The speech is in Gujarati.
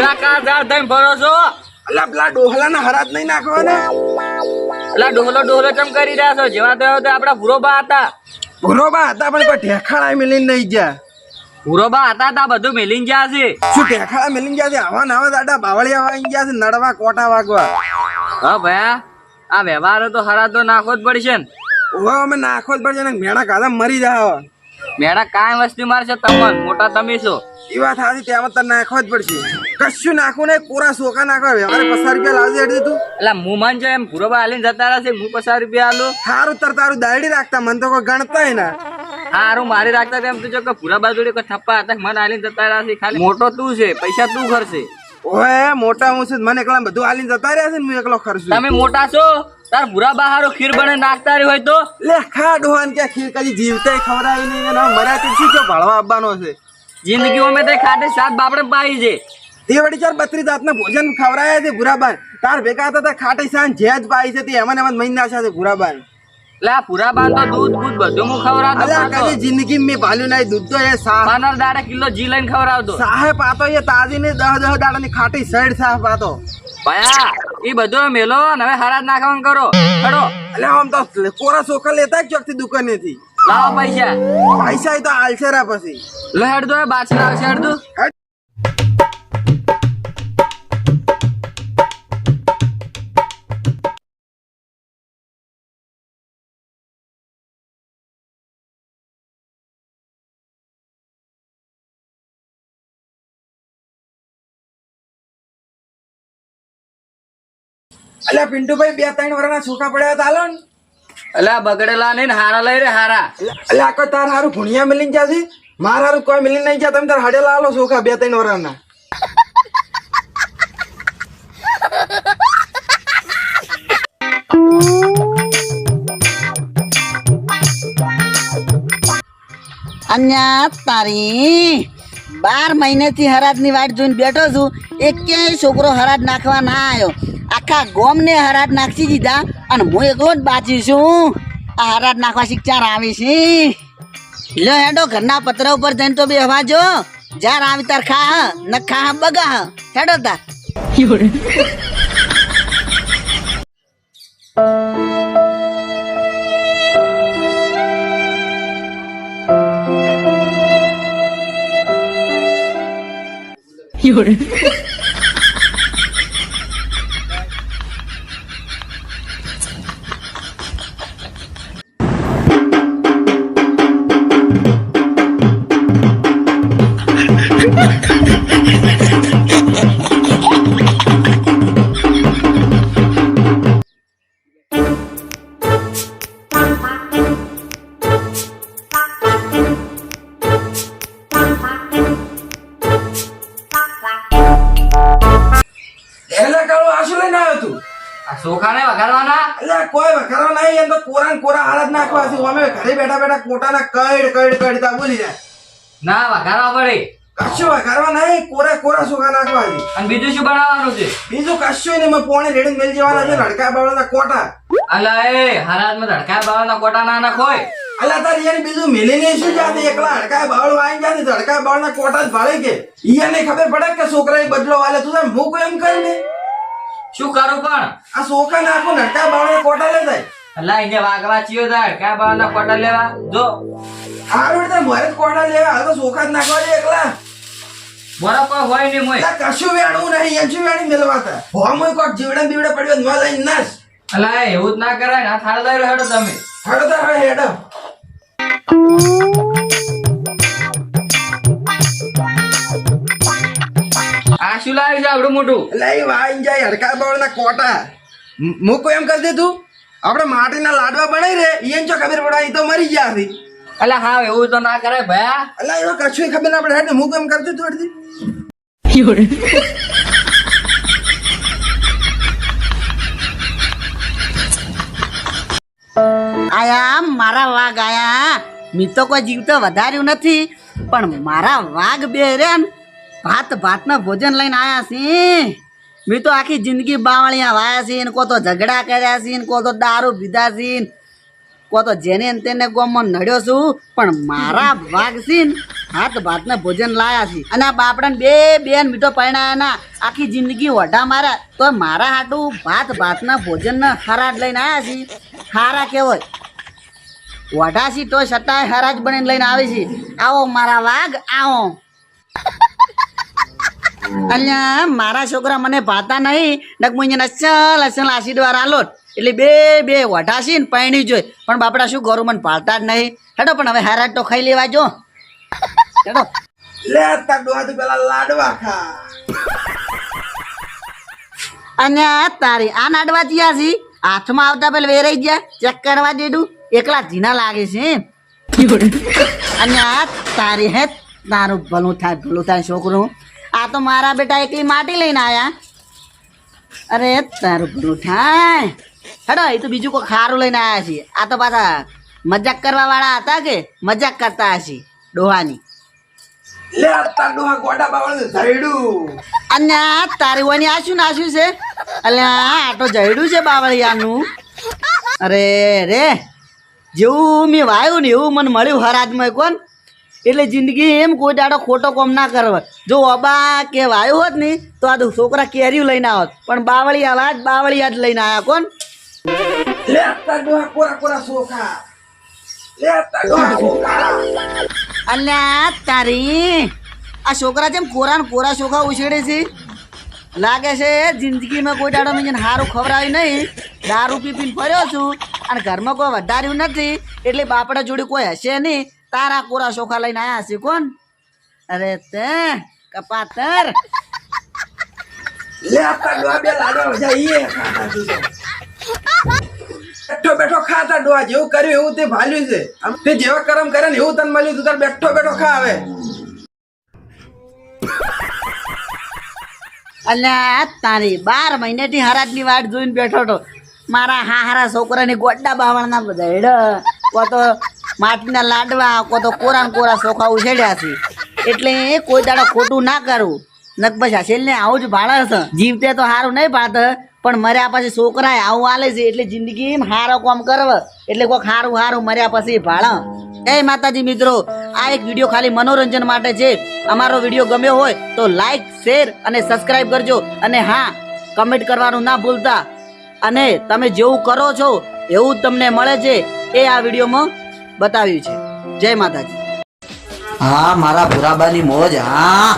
પૂરા કા ઝાડ થઈને ભરો છો? અલા પેલા ડોહલાના હરાજ નહીં નાખવાના? એટલે ડોહલો ડોહલો ચમ કરી રહ્યા છો? જેવા તો આપડા ભૂરોબા હતા. બરોબર હતા પણ કોઈ ઠેખાડા મિલીને નહીં ગયા. ભૂરોબા હતા તા બધું મેલીને ગયા છે. શું ઠેખાડા મિલીને ગયા છે? આવા નાવા દાડા બાવળિયા વાગી ગયા છે નડવા કોટા વાગવા. હા ભયા. આ વ્યવહાર તો હરા તો નાખવો જ પડશે ને. ઓવા અમે નાખો જ પડશે ને મેણા કાદા મરી જાવ મેડા કાંઈ વસ્તી મારશે તમન મોટા તમે છો. એ વાત સાચી ત્યાં તને નાખવા જ પડશે. કશું નાખું ને કોરા સોકા નાખવા વ્યવહારે પચાસ રૂપિયા લાવજે હેડી તું. એટલે હું મન જો એમ ભૂરોબા હાલીને જતા રહેશે હું પચાસ રૂપિયા આલું? સારું તર તારું દાયડી રાખતા મને તો કોઈ ગણતા ના. હારું મારી રાખતા તેમ તું જો કે ભૂરા બાજુ કોઈ થપ્પા હતા મને હાલીને જતા રહેશે ખાલી મોટો તું છે પૈસા તું ખર્ચે. ઓહે મોટા હું છું મને એકલા બધું હાલીને જતા રહ્યા છે ને હું એકલો ખર્ચું. તમે મોટા છો? તાર બુરા બહારો ખીર બને નાખતા રહ્યો હોય તો? લે ખા ડોહાન કે ખીર કદી જીવતે ખવડાવી નહીં ને મર્યા તે શું છો ભાળવા આવવાનો છે. જિંદગીમાં મેં તે ખાટે સાત બાપડે પાઈ છે. તે વળી ચાર બત્રી જાતના ભોજન ખવડાયા છે ભૂરાબાન તાર ભેગા હતા તે ખાટી જે જેજ પાઈ છે તે એમાં ને એમાં મહિના નાખ્યા છે ભૂરાબાન એટલે આ ભૂરા બાન તો દૂધ દૂધ બધું હું ખવડાવતો અલ્યા કદી જિંદગી મેં ભાલ્યું નહીં દૂધ તો એ સા પંદર દાડે કિલો જી લઈને ખવડાવતો. સાહેબ પાતો એ તાજી ને દહ દહ દાડાની ખાટી સાઈડ સાહ પાતો. ભયા એ બધો મેલો ને હવે હરાજ નાખવાનું કરો. ખડો એટલે આમ તો કોરા ચોખા લેતા ચોકથી દુકાને થી લાવો પૈસા. પૈસા એ તો આલસેરા પછી. લેડ હેડ દો બાછડા આવશે હેડ. દો અલ્યા પિન્ટુભાઈ બે ત્રણ વર્ષના છોકરા પડ્યા હતા હાલો ને. અલ્યા બગડેલા નહીં ને હારા લઈ રે હારા. અલ્યા કોઈ તાર હારું ભુણિયા મિલીને જશે મારા હારું કોઈ મિલીને નહીં ગયા તમે તાર હડેલા આલો સોખા બે ત્રણ વર્ષના અન્યા તારી બાર મહિનેથી હરાજની વાટ જોઈને બેઠો છું. એક ક્યાંય છોકરો હરાજ નાખવા ના આવ્યો. આખા ગોમને હરાજ નાખી દીધા અને હું એકલો જ બાચી છું. આ હરાજ નાખવા શિક્ષાર આવી છે? લો હેડો, ઘરના પતરા ઉપર જઈને તો બે હવાજો જાર આવી તાર ખા ન ખા બગા હેડો તાર. એટલે આ વઘારવાના? એટલે કોઈ વઘારવા નહીં એમ તો કોરા કોરા હાલત નાખવા છે. અમે ઘરે બેઠા બેઠા કોટાના કઈડ કઈડ કઈડતા બોલી જાય. ના વઘારવા પડે. કશું વખારવા નહીં કોરા કોરા સુકા નાખવા છે. અને બીજું શું બનાવવાનું છે? બીજું કશું નહીં મેં પોણી રેડી મેલ જવાના છે લડકા બાવળના કોટા. અલા એ હરાજમાં ધડકા બાવાના કોટા ના નાખોય અલા તાર યાર બીજું મિલીને શું જાતે એકલા હડકા બાવળ વાઈ જાતે ધડકા બાવળના કોટા જ ભાળે કે ઈયાને ખબર પડે કે છોકરાએ બદલો વાલે તું તાર મૂક એમ કરીને શું કરું પણ? આ સોકા નાખો ને હડકા બાવળના કોટા લે જાય. અલા એને વાગવા ચિયો થાય ધડકા બાવાના કોટા લેવા. જો. હારું તે મોરે કોટા લેવા. આ તો સોકા જ નાખવા દે એકલા. બરાબર હોય નહીં મોય. કશું વેણવું નહીં એમ શું વેણી મેલવાતા? હોમોય કોક જીવડા બીવડા પડ્યો ન લઈ નાસ અલા એવું જ ના કરાય ના થાળ લઈ હેડો તમે. હેડો હવે હેડો. શું છે આવડું મોટું. એટલે એ વાઈ જાય હડકા બાવળના કોટા. મૂકો એમ કરી દે તું. આપણે માટીના લાડવા બનાવી રે ઈયન જો ખબર પડે એ તો મરી ગયા હતી એટલે હા એવું તો ના કરે ભયા. એટલે એવું કશું ખબર ના પડે. હેડ મૂકો એમ કરતી તું અડધી. આયા મારા વાઘ આયા. મી તો કોઈ જીવ તો વધાર્યું નથી પણ મારા વાઘ બે રે ને ભાત ભાતના ભોજન લઈને આયા સી મેં તો આખી જિંદગી બાવળિયા વાયા છે ને કો તો ઝઘડા કર્યા છે ને કો તો દારૂ પીધા છે કો તો જેને તેને ગોમમાં નડ્યો છું, પણ મારા વાઘસીન હાથ ભાતને ભોજન લાયા છે. અને આ બાપડાને બે બેન મીઠો પરણાયા ના, આખી જિંદગી વઢા માર્યા. તો મારા હાટું ભાત ભાતના ભોજન હરાજ લઈને આવ્યા છે. ખારા કેવાય છે તો છતાંય હરાજ બનીને લઈને આવે છે. આવો મારા વાઘ, આવો. અલ્યા મારા છોકરા મને ભાતા નહીં. નક હું અહીંયા અસલ અસલ આશીર્વાદ આલો. એટલે બે બે વઢાસી ને પૈણી જોઈ. પણ બાપડા શું કરું મને પાળતા જ નહીં. હેડો પણ હવે હેરાટ તો ખાઈ લેવા જો. હેડો. લે તાર ડોહા તું પેલા લાડવા ખા. અને તારી આ નાડવા જ્યાં છે હાથમાં આવતા પેલા વેરાઈ ગયા ચેક કરવા દેડું એકલા ઝીના લાગે છે અને તારી હે તારું ભલું થાય ભલું થાય છોકરું. આ તો મારા બેટા એકલી માટી લઈને આયા. અરે તારું થાય. હેડો એ તો બીજું કોઈ ખારું લઈને આયા છીએ. આ તો પાછા મજાક કરવા વાળા હતા કે મજાક કરતા હશે ડોહાની? લે તાર ડોહા ગોડા બાવળ અને તારી વાની નાશ્યું છે. અલ્યા આ તો જયડું છે બાવળિયાનું. અરે રે જેવું મેં વાયું ને એવું મને મળ્યું હરાજમાં કોણ? એટલે જિંદગી એમ કોઈ દાડો ખોટો કોમ ના કરવો. જો અબા કે વાયું હોત ને તો આ છોકરા કેરીયું લઈને આવત. પણ બાવળી આવા જ બાવળિયા જ લઈને આવ્યા કોણ? અલ્યા તારી આ છોકરા જેમ કોરા ને કોરા ચોખા ઉછેડે છે? લાગે છે જિંદગીમાં કોઈ દાડો મેં સારું ખવડાવ્યું નહીં. દારૂ પી પીને ફર્યો છું. અને ઘરમાં કોઈ વધાર્યું નથી. એટલે બાપડા જોડે કોઈ હશે નહીં. તારા કોરા ચોખા લઈને આયા છે કોણ? અરે તે કપાતર. લે આપતા ડોહા લાડો લાડવા વજા ઈએ ખાતા તું તો. બેઠો બેઠો ખાતા ડોવા જેવું કર્યું એવું તે ભાલ્યું છે. તે જેવા કરમ કરે ને એવું તને મળ્યું તું તાર બેઠો બેઠો ખા આવે અલ્યા તારી બાર મહિનેથી હરાજની વાટ જોઈને બેઠો હતો. મારા હાહારા છોકરાની ગોડા બાવળના બધા હેડ. કો તો માટીના લાડવા કો તો કોરા કોરા ચોખા ઉછેડ્યા છે. એટલે કોઈ દાડો ખોટું ના કરવું પછી હસેલ ને આવું જ ભાડા છે. જીવતે તો સારું નહીં ભાત પણ મર્યા પછી છોકરા આવું હાલે છે એટલે જિંદગી હારો કોમ કરવ. એટલે કોઈક હારું સારું મર્યા પછી ભાળ. એ માતાજી મિત્રો, આ એક વીડિયો ખાલી મનોરંજન માટે છે. અમારો વીડિયો ગમ્યો હોય તો લાઈક શેર અને સબસ્ક્રાઇબ કરજો. અને હા કમેન્ટ કરવાનું ના ભૂલતા. અને તમે જેવું કરો છો, એવું તમને મળે છે. એ આ વિડીયોમાં બતાવ્યું છે. જય માતાજી. હા મારા ભુરાબાની મોજ હા.